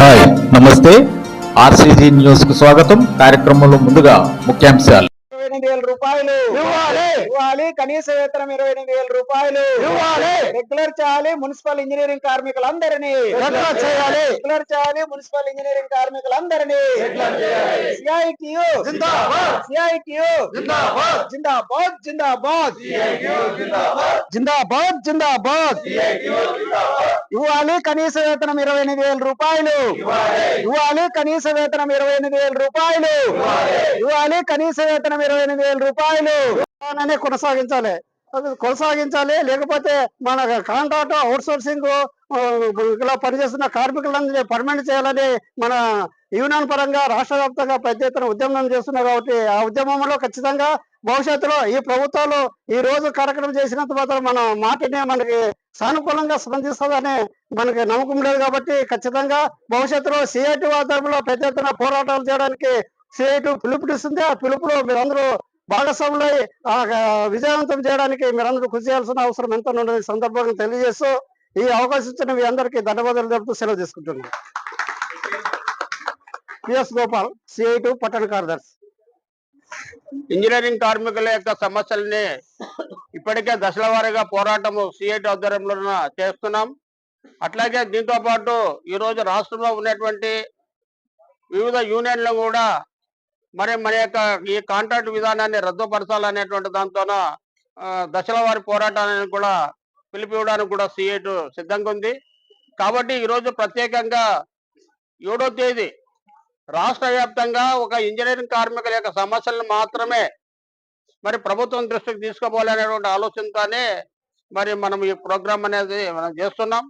Hi నమస్తే. RCG న్యూస్కు స్వాగతం. కార్యక్రమంలో ముందుగా ముఖ్యాంశాలు. ఎనిమిది వేల రూపాయలు. ఇవ్వాలి. ఇవ్వాలి. కనీస వేతనం ఇరవై ఎనిమిది వేల రూపాయలు. ఇవ్వాలి. రెగ్యులర్ చేయాలి మున్సిపల్ ఇంజనీరింగ్ కార్మికులందరినీ. చేయాలి. రెగ్యులర్ చేయాలి. మున్సిపల్ ఇంజనీరింగ్ కార్మికులందరినీ. సిఐటియు. జిందాబాద్. జిందాబాద్. జిందాబాద్ జిందాబాద్. ఇవ్వాలి. కనీస వేతనం ఇరవై ఎనిమిది వేల రూపాయలు. ఇవ్వాలి. కనీస వేతనం ఇరవై ఎనిమిది వేల రూపాయలు. ఇవ్వాలి. కనీస వేతనం ఇరవై ఎనిమిది వేల రూపాయలు కొనసాగించాలి. కొనసాగించాలి. లేకపోతే మన కాంట్రాక్ట్ అవుట్ సోర్సింగ్ ఇలా పనిచేస్తున్న కార్మికులందరినీ పర్మనెంట్ చేయాలని మన యూనియన్ పరంగా రాష్ట్ర వ్యాప్తంగా పెద్ద ఎత్తున ఉద్యమం చేస్తున్నారు కాబట్టి ఆ ఉద్యమంలో ఖచ్చితంగా భవిష్యత్తులో ఈ ప్రభుత్వాలు ఈ రోజు కార్యక్రమం చేసినంత మాత్రం మన మాటనే మనకి సానుకూలంగా స్పందిస్తుందని మనకి నమ్మకం లేదు కాబట్టి ఖచ్చితంగా భవిష్యత్తులో సిఐటి వాతావరణంలో పెద్ద ఎత్తున పోరాటాలు చేయడానికి సిఐటి పిలుపునిస్తుంది. ఆ పిలుపులో మీరందరూ భాగస్వాములై విజయవంతం చేయడానికి మీరందరూ కృషి చేయాల్సిన అవసరం ఎంత ఉన్నది సందర్భంగా తెలియజేస్తూ ఈ అవకాశం ఇచ్చిన మీ అందరికీ ధన్యవాదాలు తెలుపుతూ సెలవు తీసుకుంటున్నాను. పిఎస్ గోపాల్ సిఐటి పట్టణ కార్యదర్శి. ఇంజనీరింగ్ కార్మికుల యొక్క సమస్యల్ని ఇప్పటికే దశల వారీగా పోరాటము సిఐటి ఆధ్వర్యంలో చేస్తున్నాం. అట్లాగే దీంతో పాటు ఈ రోజు రాష్ట్రంలో ఉన్నటువంటి వివిధ యూనియన్లు కూడా మరి మన యొక్క ఈ కాంట్రాక్ట్ విధానాన్ని రద్దుపరచాలనేటువంటి దాంతోన దశల వారి పోరాటాన్ని కూడా పిలిపివ్వడానికి కూడా సిఐటి సిద్ధంగా ఉంది. కాబట్టి ఈరోజు ప్రత్యేకంగా ఏడో తేదీ రాష్ట్ర వ్యాప్తంగా ఒక ఇంజనీరింగ్ కార్మికుల యొక్క సమస్యలను మాత్రమే మరి ప్రభుత్వం దృష్టికి తీసుకోవాలనేటువంటి ఆలోచనతోనే మరి మనం ఈ ప్రోగ్రామ్ అనేది మనం చేస్తున్నాం.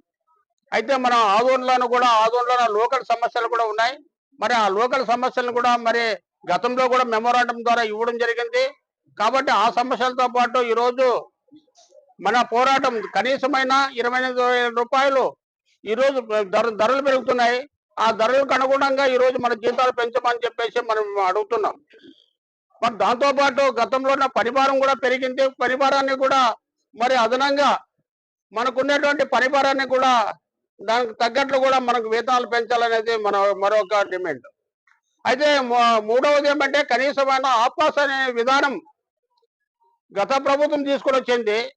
అయితే మనం ఆదోన్లోను కూడా ఆదోన్లో లోకల్ సమస్యలు కూడా ఉన్నాయి. మరి ఆ లోకల్ సమస్యలను కూడా మరి గతంలో కూడా మెమోరాండం ద్వారా ఇవ్వడం జరిగింది. కాబట్టి ఆ సమస్యలతో పాటు ఈరోజు మన పోరాటం కనీసమైన ఇరవై ఎనిమిది రూపాయలు ఈరోజు ధర ధరలు పెరుగుతున్నాయి. ఆ ధరలకు అనుగుణంగా ఈ రోజు మన జీతాలు పెంచమని చెప్పేసి మనం అడుగుతున్నాం. మరి దాంతో పాటు గతంలో ఉన్న పరిభారం కూడా పెరిగింది. పరిభారాన్ని కూడా మరి అదనంగా మనకున్నటువంటి పరిభారాన్ని కూడా దానికి తగ్గట్లు కూడా మనకు వేతనాలు పెంచాలనేది మన మరొక డిమాండ్. అయితే మూడవది ఏమంటే కనీసమైన ఆపాస్ అనే విధానం గత ప్రభుత్వం తీసుకొని వచ్చింది.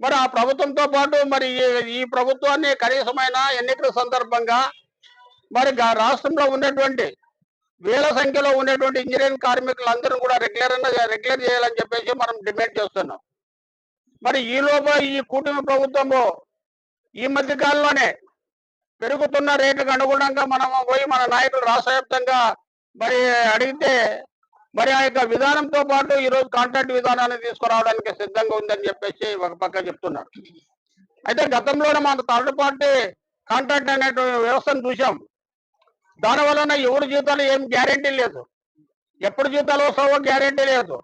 మరి ఆ ప్రభుత్వంతో పాటు మరి ఈ- ప్రభుత్వాన్ని కనీసమైన ఎన్నికల సందర్భంగా మరి రాష్ట్రంలో ఉన్నటువంటి వేల సంఖ్యలో ఉన్నటువంటి ఇంజనీరింగ్ కార్మికులందరూ కూడా రెగ్యులర్ రెగ్యులర్ చేయాలని చెప్పేసి మనం డిమాండ్ చేస్తున్నాం. మరి ఈ ఈ కూటమి ప్రభుత్వము ఈ మధ్య కాలంలోనే పెరుగుతున్న రేట్లకు అనుగుణంగా మనం పోయి మన నాయకులు రాష్ట్ర వ్యాప్తంగా మరి అడిగితే మరి ఆ యొక్క విధానంతో పాటు ఈ రోజు కాంట్రాక్ట్ విధానాన్ని తీసుకురావడానికి సిద్ధంగా ఉందని చెప్పేసి ఒక పక్క చెప్తున్నారు. అయితే గతంలోనే మన థర్డ్ పార్టీ కాంట్రాక్ట్ అనేటువంటి వ్యవస్థను చూసాం దాని వలన ఎవరి జీతాలు ఏం గ్యారెంటీ లేదు. ఎప్పుడు జీతాలు వస్తావో గ్యారెంటీ లేదు.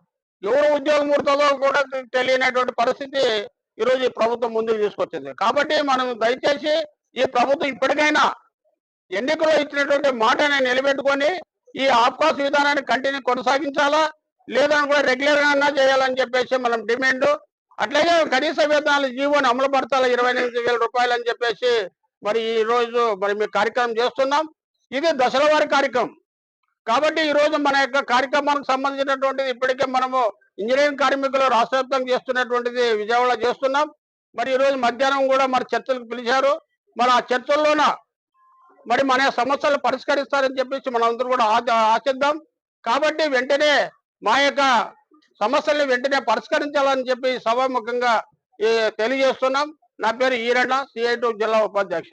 ఎవరు ఉద్యోగం ముడుతుందో కూడా తెలియనటువంటి పరిస్థితి ఈరోజు ఈ ప్రభుత్వం ముందుకు తీసుకొచ్చింది. కాబట్టి మనం దయచేసి ఈ ప్రభుత్వం ఇప్పటికైనా ఎన్నికల్లో ఇచ్చినటువంటి మాటని నిలబెట్టుకొని ఈ ఆఫ్కాస్ విధానాన్ని కంటిన్యూ కొనసాగించాలా? లేదని కూడా రెగ్యులర్గా చేయాలని చెప్పేసి మనం డిమాండ్. అట్లాగే కనీస వేతనాలు జీవోని అమలు పరచాలి? ఇరవై ఎనిమిది వేల రూపాయలు అని చెప్పేసి మరి ఈ రోజు మరి మీ కార్యక్రమం చేస్తున్నాం. ఇది దశల వారి కార్యక్రమం. కాబట్టి ఈ రోజు మన యొక్క కార్యక్రమానికి సంబంధించినటువంటిది ఇప్పటికే మనము ఇంజనీరింగ్ కార్మికులు రాష్ట్ర చేస్తున్నటువంటిది విజయవాడ చేస్తున్నాం. మరి ఈ రోజు మధ్యాహ్నం కూడా మరి చర్చలకు పిలిచారు. మరి ఆ చర్చల్లోన మరి మన సమస్యలు పరిష్కరిస్తారని చెప్పేసి మనం అందరూ కూడా ఆశిద్దాం. కాబట్టి వెంటనే మా యొక్క సమస్యల్ని వెంటనే పరిష్కరించాలని చెప్పి సభాముఖంగా తెలియజేస్తున్నాం. నా పేరు ఈరణ సిఐటు జిల్లా ఉపాధ్యక్ష